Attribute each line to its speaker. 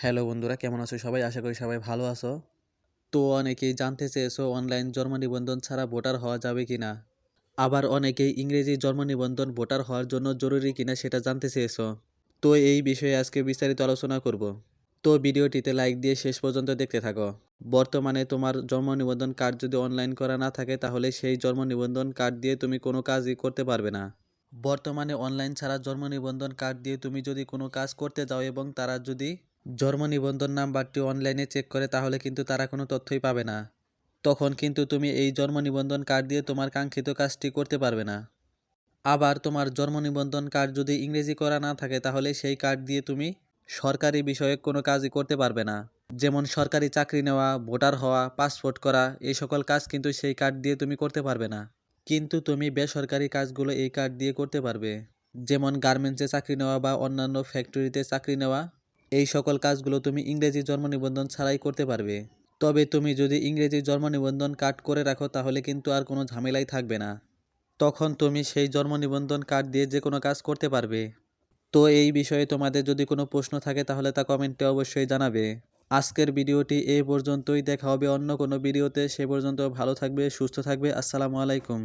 Speaker 1: Hello বন্ধুরা, কেমন আছো সবাই? আশা করি সবাই ভালো আছো। তো অনেকেই জানতে চেয়েছো, অনলাইন জন্ম নিবন্ধন ছাড়া ভোটার হওয়া যাবে কি না আবার অনেকেই ইংরেজি জন্ম নিবন্ধন ভোটার হওয়ার জন্য জরুরি কিনা সেটা জানতে চেয়েছো? তো এই বিষয়ে আজকে বিস্তারিত আলোচনা করব। তো ভিডিওটিতে লাইক দিয়ে শেষ পর্যন্ত দেখতে থাকো। বর্তমানে তোমার জন্ম নিবন্ধন কার্ড যদি অনলাইন করা না থাকে, তাহলে সেই জন্ম নিবন্ধন কার্ড দিয়ে তুমি কোনো কাজই করতে পারবে না। বর্তমানে অনলাইন ছাড়া জন্ম নিবন্ধন কার্ড দিয়ে তুমি যদি কোনো কাজ করতে যাও এবং তারা যদি জন্ম নিবন্ধন নাম্বারটি অনলাইনে চেক করে তাহলে কিন্তু তারা কোনো তথ্যই পাবে না। তখন কিন্তু তুমি এই জন্ম নিবন্ধন কার্ড দিয়ে তোমার কাঙ্ক্ষিত কাজটি করতে পারবে না। আবার তোমার জন্ম নিবন্ধন কার্ড যদি ইংরেজি করা না থাকে তাহলে সেই কার্ড দিয়ে তুমি সরকারি বিষয়ে কোনো কাজই করতে পারবে না। যেমন সরকারি চাকরি নেওয়া, ভোটার হওয়া, পাসপোর্ট করা, এই সকল কাজ কিন্তু সেই কার্ড দিয়ে তুমি করতে পারবে না। কিন্তু তুমি বেসরকারি কাজগুলো এই কার্ড দিয়ে করতে পারবে। যেমন গার্মেন্টসে চাকরি নেওয়া বা অন্যান্য ফ্যাক্টরিতে চাকরি নেওয়া এই সকল কাজগুলো তুমি ইংরেজি জন্ম নিবন্ধন ছাড়াই করতে পারবে। তবে তুমি যদি ইংরেজি জন্ম নিবন্ধন কার্ড করে রাখো, তাহলে কিন্তু আর কোনো ঝামেলাই থাকবে না। তখন তুমি সেই জন্ম নিবন্ধন কার্ড দিয়ে যে কোনো কাজ করতে পারবে। তো এই বিষয়ে তোমাদের যদি কোনো প্রশ্ন থাকে, তাহলে তা কমেন্টে অবশ্যই জানাবে। আজকের ভিডিওটি এ পর্যন্তই। দেখা হবে অন্য কোনো ভিডিওতে। সে পর্যন্ত ভালো থাকবে, সুস্থ থাকবে। আসসালামু আলাইকুম।